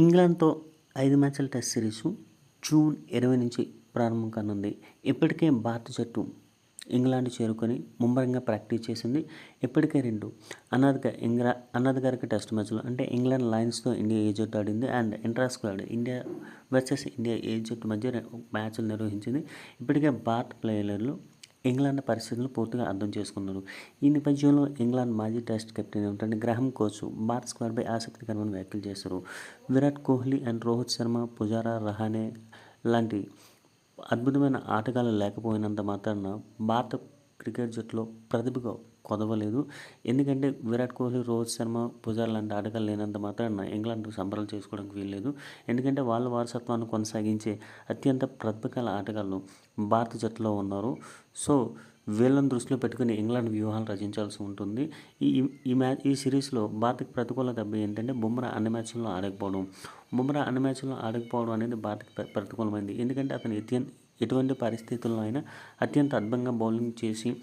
ఇంగ్లాండ్తో ఐదు మ్యాచ్ల test series June ఇరవై నుంచి ప్రారంభం కానుంది. ఇప్పటికే భారత జట్టు ఇంగ్లాండ్ చేరుకొని ముమ్మరంగా ప్రాక్టీస్ చేసింది. ఇప్పటికే రెండు అనాథ ఇంగ్లా అనాథగారికి టెస్ట్ మ్యాచ్లు అంటే ఇంగ్లాండ్ లయన్స్తో ఇండియా ఏ జట్టు ఆడింది and intra squad India versus India A జట్టు మధ్య మ్యాచ్లు నిర్వహించింది. ఇప్పటికే భారత ప్లేయర్లు ఇంగ్లాండ్ పరిస్థితులను పూర్తిగా అర్థం చేసుకున్నారు. ఈ నేపథ్యంలో ఇంగ్లాండ్ మాజీ టెస్ట్ కెప్టెన్ ఏమిటంటే గ్రహం కోచ్ భారత్ స్క్వాడ్పై ఆసక్తికరమైన వ్యాఖ్యలు చేశారు. విరాట్ కోహ్లీ అండ్ రోహిత్ శర్మ పుజారా రహానే లాంటి అద్భుతమైన ఆటగాళ్ళు లేకపోయినంత మాత్రాన భారత క్రికెట్ జట్టులో ప్రతిభగా కొదవలేదు. ఎందుకంటే విరాట్ కోహ్లీ రోహిత్ శర్మ పుజార్ లాంటి ఆటగాళ్ళు లేనంత మాత్రాన ఇంగ్లాండ్ సంబరాలు చేసుకోవడానికి వీల్లేదు. ఎందుకంటే వాళ్ళ వారసత్వాన్ని కొనసాగించే అత్యంత ప్రతిభకాల ఆటగాళ్ళు భారత జట్టులో ఉన్నారు. సో వీళ్ళని దృష్టిలో పెట్టుకుని ఇంగ్లాండ్ వ్యూహాలు రచించాల్సి ఉంటుంది. ఈ ఈ మ్యాచ్ ఈ సిరీస్లో భారత్కి ప్రతికూల దెబ్బ ఏంటంటే బుమ్రా అన్ని మ్యాచ్ల్లో ఆడకపోవడం. బుమ్రా అన్ని మ్యాచ్ల్లో ఆడకపోవడం అనేది భారత్కి ప్రతికూలమైంది. ఎందుకంటే అతను అత్యంత ఎటువంటి పరిస్థితుల్లో అయినా అత్యంత అద్భుతంగా బౌలింగ్ చేసి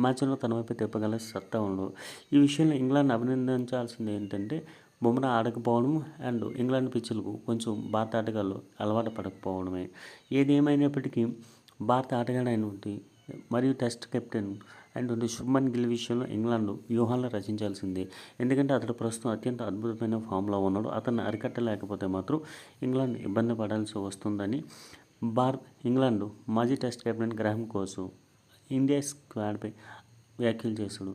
మ్యాచ్లో తన వైపు తిప్పగల సత్తా ఉండవు ఈ విషయంలో ఇంగ్లాండ్ అభినందించాల్సింది ఏంటంటే బుమ్రా ఆడకపోవడం అండ్ ఇంగ్లాండ్ పిచ్చులకు కొంచెం భారత ఆటగాళ్ళు అలవాటు పడకపోవడమే. ఏది ఏమైనప్పటికీ భారత ఆటగాడైనటువంటి మరియు test captain and Shubman Gill విషయంలో ఇంగ్లాండ్ వ్యూహాలను రచించాల్సిందే. ఎందుకంటే అతడు ప్రస్తుతం అత్యంత అద్భుతమైన ఫామ్లో ఉన్నాడు. అతన్ని అరికట్టలేకపోతే మాత్రం ఇంగ్లాండ్ ఇబ్బంది పడాల్సి వస్తుందని భారత్ ఇంగ్లాండ్ మాజీ test captain Graham Gooch India స్క్వాడ్పై వ్యాఖ్యలు చేశాడు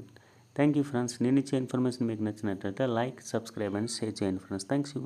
థ్యాంక్ యూ ఫ్రెండ్స్. నేను ఇచ్చే ఇన్ఫర్మేషన్ మీకు నచ్చినట్లయితే లైక్ సబ్స్క్రైబ్ అండ్ షేర్ చేయండి ఫ్రెండ్స్. Thanks you